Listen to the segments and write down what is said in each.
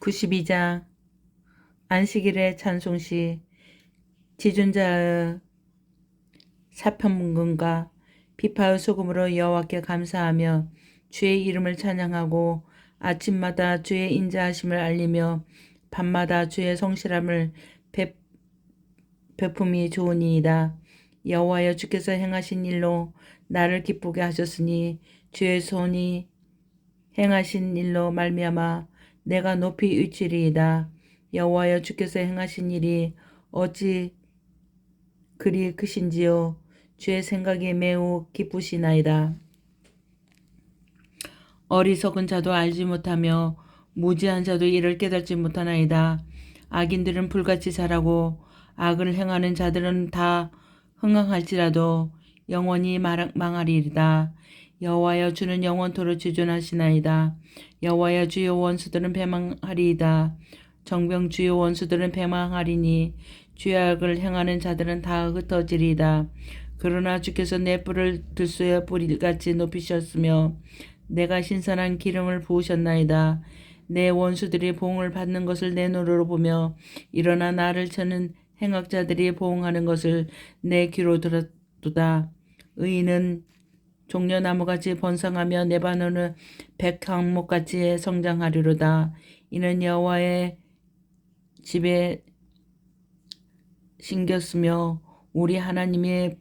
92장 안식일의 찬송시 지존자의 사편문금과 비파의 소금으로 여호와께 감사하며 주의 이름을 찬양하고 아침마다 주의 인자하심을 알리며 밤마다 주의 성실함을 베, 베품이 좋으니이다. 여호와여 주께서 행하신 일로 나를 기쁘게 하셨으니 주의 손이 행하신 일로 말미암아 내가 높이 위치리이다. 여호와여 주께서 행하신 일이 어찌 그리 크신지요. 주의 생각이 매우 기쁘시나이다. 어리석은 자도 알지 못하며 무지한 자도 이를 깨닫지 못하나이다. 악인들은 불같이 자라고 악을 행하는 자들은 다 흥황할지라도 영원히 말- 망하리이다. 여호와여 주는 영원토록 주존하시나이다. 여호와여 주의 원수들은 패망하리이다. 정병 주의 원수들은 패망하리니 주의 악을 행하는 자들은 다 흩어지리이다. 그러나 주께서 내 뿔을 들소의 뿌리같이 높이셨으며 내가 신선한 기름을 부으셨나이다. 내 원수들이 보응을 받는 것을 내 눈으로 보며 일어나 나를 쳐는 행악자들이 보응하는 것을 내 귀로 들었도다. 의인은 종려나무같이 번성하며 네바논은 백항목같이 성장하리로다. 이는 여호와의 집에 심겼으며 우리 하나님의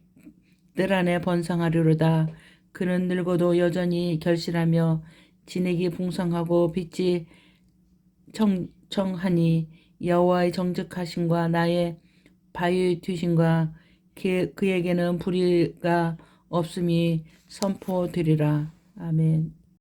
뜰 안에 번성하리로다. 그는 늙어도 여전히 결실하며 진액이 풍성하고 빛이 청청하니 여호와의 정직하심과 나의 바위의 뒤심과 그- 그에게는 불의가 없음이 선포되리라. 아멘.